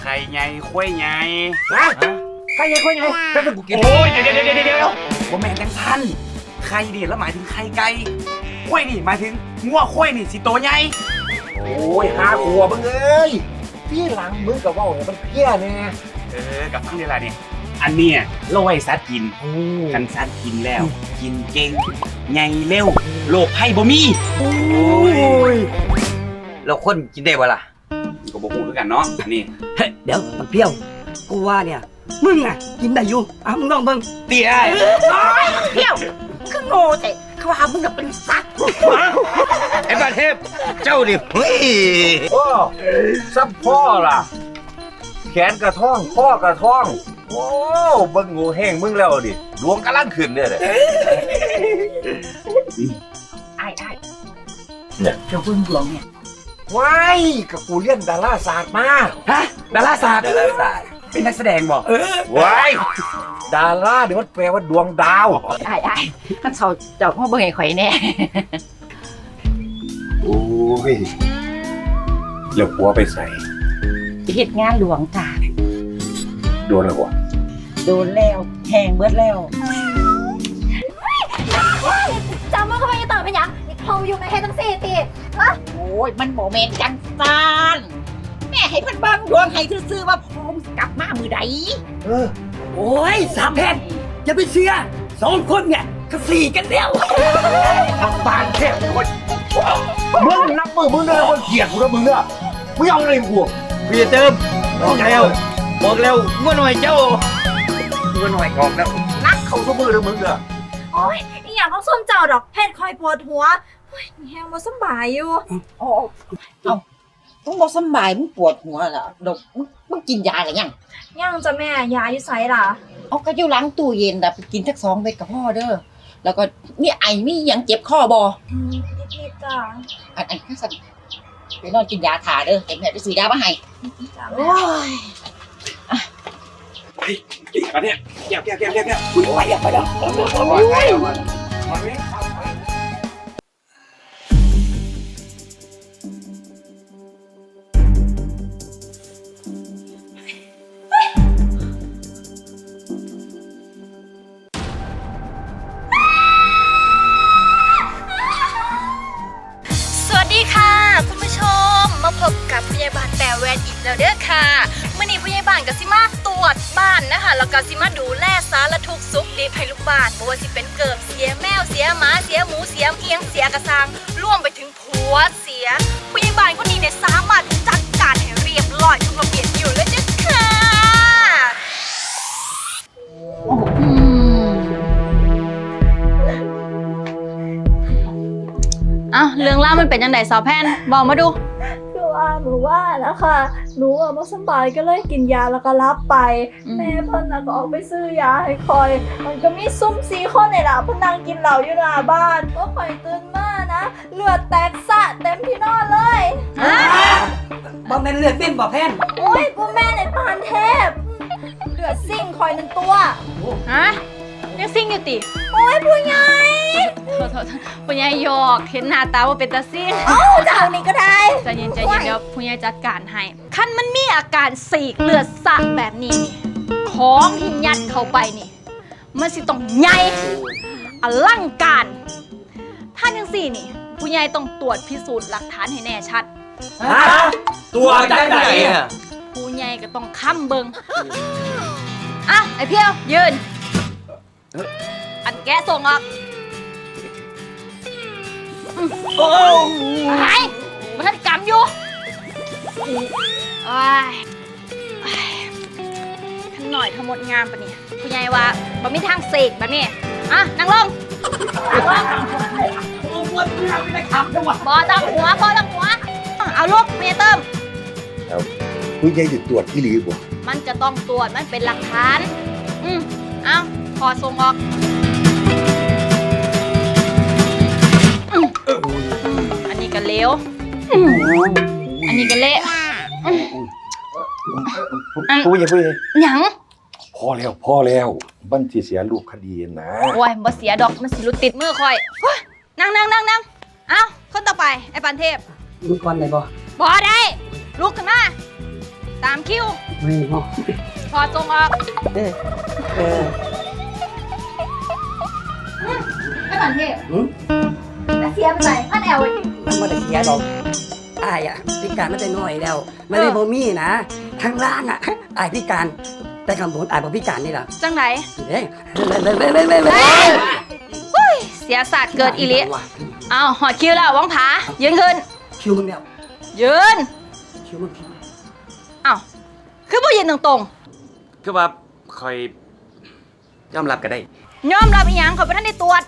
ไข่ไงคุ้ยไงฮะใครไงใครไงแป๊บนึงกูกินโอ้ยเดี๋ยวเดี๋ยวเดี๋ยวเดี๋ยวว่าแม่นจังทันไข่นี่แล้วหมายถึงไข่ไก่คุ้ยนี่หมายถึงงัวคุ้ยนี่สิโตใหญ่โอ้ยหาขัวมึงเอ้ยที่หลังมึงกับว่าเนี่ยมันเพี้ยแน่เออกับทั้งเวลาเนี่ยอันเนี้ยเราไว้สัตว์กินโอ้กันสัตว์กินแล้ว กินเก่งใหญ่เร็วโลกไพ่บ่มียเราคนกินได้บ่ล่ะก็บ่ฮู้คือกันเนาะอันนี้ เฮ้ยเดี๋ยวมันเปรี้ยว กูว่าเนี่ย มึงอะกินได้อยู่อะมึงลองเบิ่งเตี้ยเที่ยวคือโง่แต่เขาว่ามึงน่ะเป็นสัตว์ไอ้ประเทศเจ้าดิเฮ้ยโอ้ซับพ่อล่ะ แขนกระท่องข้อกระท่อง โอ้เบิ่งงูแห้งมึงแล้วดิดวงกำลังขึ้นเนี่ยเลยไอ้ไอ้เนี่ยเจ้าเพิ่งหลวงเนี่ย ว้ายกับกูเรียนดาราศาสตร์มาฮะดาราศาสตร์ดาราศาสตร์เป็นนักแสดงบ่ว้ายดาราเดี๋ยวมันแปลว่าดวงดาวไอ้ไอ้ท่านเสาเจ้าพ่อเบิ่งไอ้ข่อยแน่โอ้ยแล้วผัวไปใส่เฮ็ดงานหลวงจ้าโดนแล้ววะโดนแล้วแหงเบิดแล้วจำว่าเขาไม่ต่อไปยัง เขาอยู่ในเฮทั้งสี่ตีโอ้ยมันโมเมนต์จังซานแม่ให้เพิ่นเบิ่งดวงให้ซื่อๆว่าพร้อมกลับมามือใดเออ โอ้ยสามแผ่นอย่าไปเชื่อสองคนเนี่ยก็สี่กันแล้วทำบานแค่คนมึงนับมือมึงเลยคนเกลียดกูนะมึงอะมึงเอาอะไรกูพี่เติมบอกแล้วบอกแล้วว่าหน่อยเจ้ามึงหน่อยกองแล้วนักเขาทุกมือเลยมึงอะโอ้ย อีอย่างต้องส้มเจ้าดอกเห็ดคอยปวดหัวเฮ้ยแห้งบ่สำบายอยู่ โอ้เอ้าต้องบอกสำบายมึงปวดหัวเหรอดอกมึงมึงกินยาหรือยังยังจะแม่ยาอยู่ไสล่ะ เอาก็อยู่ล้างตู้เย็นแต่ะไปกินสักสองเม็ดกับพ่อเด้อแล้วก็มีไอมีหยังเจ็บคอบออืมนิดๆจ้าอันอันข้าสันไปนอนกินยาถาเด้อไอ้แม่ไปซื้อยามาให้จ้าโอ้ยอีกอันเนี้ยแก้วแก้วแก้วแก้วแก้วคุณไปอย่าไปแล้ว สวัสดีค่ะ คุณผู้ชมมาพบกับพยาบาลแต่แวนอีกแล้วเด้อค่ะเมื่อนี้พยาบาลกับซิมาตรวจบ้านนะคะแล้วก็ซิมาดูแลสารทุกข์สุขดีให้ลูกบ้านบ่ว่าสิเป็นเกิบเสี ยแมวเสียหมาเสียหมูเสียเอียงเสียกระซังร่วมไปถึงผัวเสียพยาบาลคนนี้เนี่ยสามารถจัดการให้เรียบร้อยทุกระเบียบอยู่เลยเด้อค่ะอ้าวเรื่องเล่ามันเป็นยังไงสาวแพนบอกมาดู หนูว่านะคะหนูอะบ่สำบายก็เลยกินยาแล้วก็รับไปอืมแม่เพิ่นน่ะก็ออกไปซื้อยาให้คอย มันก็มีซุ่มสีคนนี่ล่ะเพิ่นนั่งกินเหล้าอยู่หน้าบ้านก็คอยตื่นมานะเลือดแตกสะเต็มที่นอนเลยบอกแม่นเลือดเป็นบอกแพนโอ้ยกูแม่ในปานเทพเลือดซิ่งคอยหนึ่งตัว ฮะ ยังซิ่งอยู่ติโอ้ยผู้ใหญ่โทษโทษผู้ใหญ่หยอก เห็นหน้าตาว่าเป็นตาซิ่งเจ้านี่ก็ได้ใจเย็นใจเย็นเดี๋ยวผู้ใหญ่จัดการให้คันมันมีอาการสีกเลือดสะแบบนี้นี่ของที่ยัดเข้าไปนี่ มันสิต้องใหญ่อลังการถ้าจังสี่นี่ผู้ใหญ่ต้องตรวจพิสูจน์หลักฐานให้แน่ชัดตัวจังไหนอะผู้ใหญ่ก็ต้องค้ำเบิงอะไอ้เพียวยืน อันแกะส่งออกโอ้ไอ้มันทันกำอยู่อ้ายอ้ายทั้งหน่อยทั้งหมดงามปะเนี่ยผู้ใหญ่ว่าบ่มีทางเสกแบบนี้อะนั่งลงนั่งลงบอต้องหัวบอต้องหัว เอาลูกเมียเติมมึงยังจะตรวจที่หลีบ่มันจะต้องตรวจมันเป็นหลักฐาน อืมเอา ขอส่งออกอืมอันนี้ก็เลี้ยวอืมอันนี้ก็เละอืมกูยังพูดเลยหยังพอแล้วพอแล้วบันทีเสียลูกคดีนะโอ้ยบ่เสียดอกมันสิหลุดติดมือคอยโอ๊ยนั่งนั่งนั่งนั่งเอาคนต่อไปไอ้ปันเทพมึงก่อนได้บ่บ่ได้ลุกขึ้นมาตามคิวไม่เนาะพอจงออกเออเออ ไอ้บันเทพหืมแต่เสียไปไหนพันแอลอีกมันบ่ได้เสียดอกอายอะพิการมาแต่น้อยแล้วไม่ได้บ่มีนะทางล่างอะอายพิการแต่คำบนอายบ่พิการนี่ล่ะจังไหนเด้เด้เด้เด้เด้เด้เสียศาสตร์เกิดอีหลิเอาหอดคิวแล้ววังผายืนขึ้นคิวมึงแล้วยืนคิวมึงคิวเอาคือผู้ยืนตรงคือว่าคอยยอมรับก็ได้ๆ ยอมรับอีหยังเขาไปท่านได้ตรวจ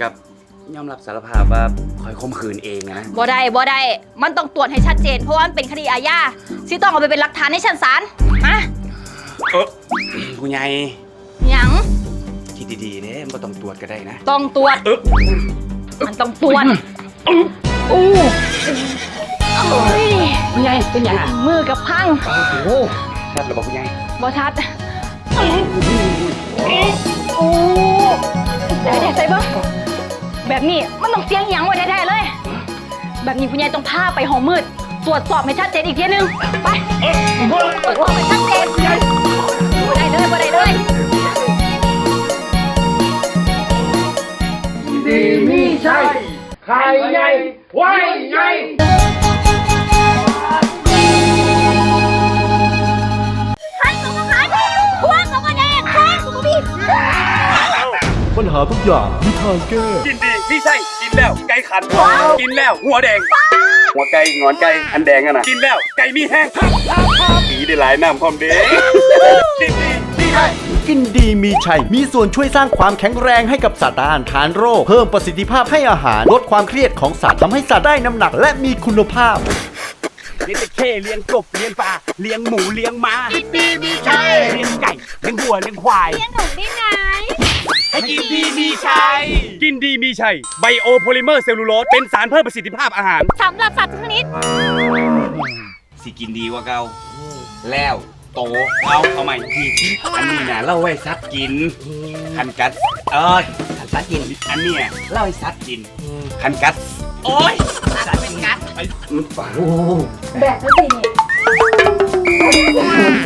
กับยอมรับสารภาพว่าคอยข่มขืนเองอะนะ บ่ได้บ่ได้ มันต้องตรวจให้ชัดเจน เพราะว่ามันเป็นคดีอาญาสิต้องเอาไปเป็นหลักฐานในชั้นศาลมาเออผู้ใหญ่หยังคิดดีๆเด้ไม่ต้องตรวจก็ได้นะ ต้องตรวจ เออมันต้องตรวจอู้โอ้ยเป็นไงเป็นยังอะมือกับพังโอ้โหชัดระบอกผู้ใหญ่บ่ชัด โอ้ได้ได้ใส่บ่แบบนี้มันต้องเสียงหยังไว้แท้ๆเลย แบบนี้คุณยายต้องพาไปห้องมืด ตรวจสอบให้ชัดเจนอีกทีนึง ไปตรวจสอบให้ชัดเจนบ่ได้เลยบ่ได้เลย ปัญหาทุกอย่างมีทางแก้กินดีพี่ใช่กินแล้วไก่ขันกินแล้วหัวแดง หัวไก่งอนไก่อันแดงอะนะกินแล้วไก่มีแห้งผีได้หลายน้ำพร้อมเด้กินดีพี่ใช่กินดีมีชัย มีส่วนช่วยสร้างความแข็งแรงให้กับสัตว์ต้านทานโรค เพิ่มประสิทธิภาพให้อาหาร ลดความเครียดของสัตว์ทำให้สัตว์ได้น้ำหนักและมีคุณภาพเลี้ยงตะเข้เลี้ยงกบเลี้ยงปลาเลี้ยงหมูเลี้ยงม้ากินดีมีชัยเลี้ยงไก่เลี้ยงวัวเลี้ยงควายเลี้ยงหนูได้ไง ให้กินดีมีชัย กินดีมีชัยไบโอโพลิเมอร์เซลลูโลสเป็นสารเพิ่มประสิทธิภาพอาหาร สำหรับสัตว์ทุกชนิด สิกินดีกว่าเก่าแล้วโตเอาเอาใหม่ทีอันนี้นะเล่าไว้ซัดกินคันกัดเอ้ยขันตากินอันเนี้ยเล่าให้ซัดกินคันกัดโอ้ยซัดเป็นกัดมันฝังโอ้แบบนี้สิ